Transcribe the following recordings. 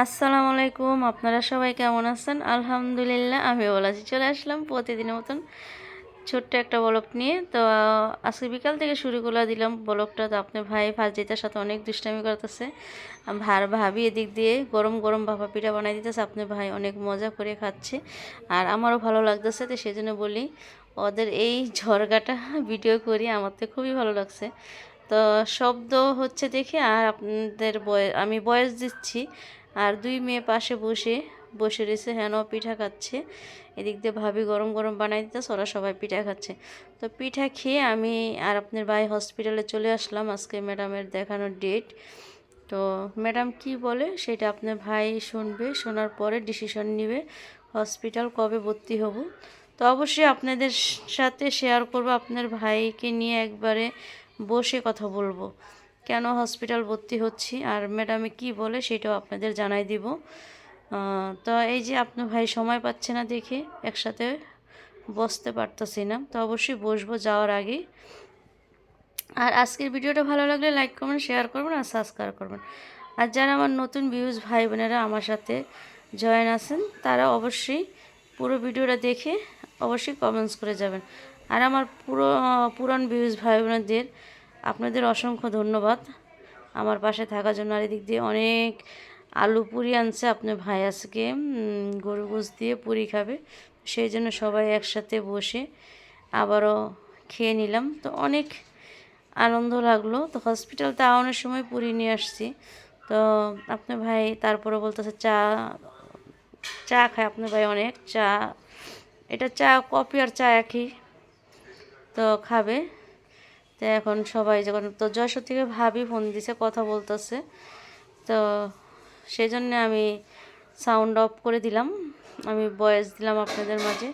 আসসালামু আলাইকুম, আপনারা সবাই কেমন আছেন? আলহামদুলিল্লাহ আমি ভালো আছি। চলে আসলাম প্রতিদিনের মতন ছোট্ট একটা বলক নিয়ে। তো, আজকে বিকাল থেকে শুরু করে দিলাম বলকটা তো, আপনার ভাই ভাজিটার সাথে অনেক দুষ্টামি করতেছে। ভার ভাবি এদিক দিয়ে গরম গরম ভাপা পিঠা বানাই দিতেছে। আপনার ভাই অনেক মজা করে খাচ্ছে। আর আমারও ভালো লাগতেছে, তো সেই জন্য বলি, ওদের এই ঝরগাটা ভিডিও করি, আমার তো খুবই ভালো লাগছে। তো, শব্দ হচ্ছে দেখে আর আপনাদের বয়, আমি বয়স দিচ্ছি। আর দুই মেয়ে পাশে বসে বসে রয়েছে, হেন পিঠা খাচ্ছে। এদিক দিয়ে ভাবি গরম গরম বানাই দিতেছে, ওরা সবাই পিঠা খাচ্ছে। তো পিঠা খেয়ে আমি আর আপনার ভাই হসপিটালে চলে আসলাম, আজকে ম্যাডামের দেখানোর ডেট তো ম্যাডাম কি বলে সেটা আপনার ভাই শুনবে, শোনার পরে ডিসিশন নেবে হসপিটাল কবে ভর্তি হব। তো অবশ্যই আপনাদের সাথে শেয়ার করব, আপনার ভাইকে নিয়ে একবারে বসে কথা বলব। কেন হসপিটাল ভর্তি হচ্ছি আর ম্যাডামে কি বলে সেটাও আপনাদের জানাই দিব। তো এই যে আপনার ভাই সময় পাচ্ছে না দেখে একসাথে বসতে পারতেছি না, তো অবশ্যই বসবো যাওয়ার আগে। আর আজকের ভিডিওটা ভালো লাগলে লাইক করবেন শেয়ার করবেন আর সাবস্ক্রাইব করবেন। আর যারা আমার নতুন ভিউজ ভাই বোনেরা আমার সাথে জয়েন আছেন, তারা অবশ্যই পুরো ভিডিওটা দেখে অবশ্যই কমেন্টস করে যাবেন। আর আমার পুরো পুরান ভিউজ ভাই বোনেদের আপনাদের অসংখ্য ধন্যবাদ। আমার পাশে থাকার জন্য আর এদিক দিয়ে অনেক আলু পুরি আনছে আপনার ভাই আজকে গরু গোস দিয়ে পুরি খাবে। সেই জন্য সবাই একসাথে বসে আবারও খেয়ে নিলাম। তো অনেক আনন্দ লাগল। তো হসপিটাল আওয়ানোর সময় পুরি নিয়ে আসছি। তো আপনার ভাই তারপরে বলতেছে চা চা খায় আপনার ভাই অনেক। চা, এটা চা, কফি আর চা একই। তো খাবে। তো এখন সবাই যখন, তো থেকে ভাবি ফোন দিছে, কথা বলতেছে। তো সেই জন্যে আমি সাউন্ড অফ করে দিলাম। আমি ভয়েস দিলাম আপনাদের মাঝে।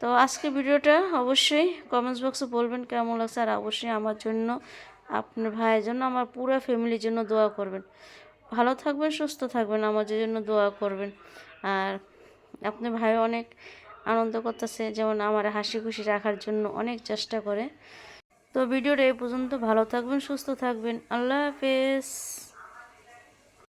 তো আজকে ভিডিওটা অবশ্যই কমেন্টস বক্সে বলবেন কেমন লাগছে, আর অবশ্যই আমার জন্য, আপনার ভাইয়ের জন্য, আমার পুরো ফ্যামিলির জন্য দোয়া করবেন। ভালো থাকবেন, সুস্থ থাকবেন, আমাদের জন্য দোয়া করবেন। আর আপনার ভাই অনেক আনন্দ করতেছে, যেমন আমার হাসি খুশি রাখার জন্য অনেক চেষ্টা করে। তো ভিডিওটা এই পর্যন্ত। ভালো থাকবেন সুস্থ থাকবেন। আল্লাহ হাফেজ।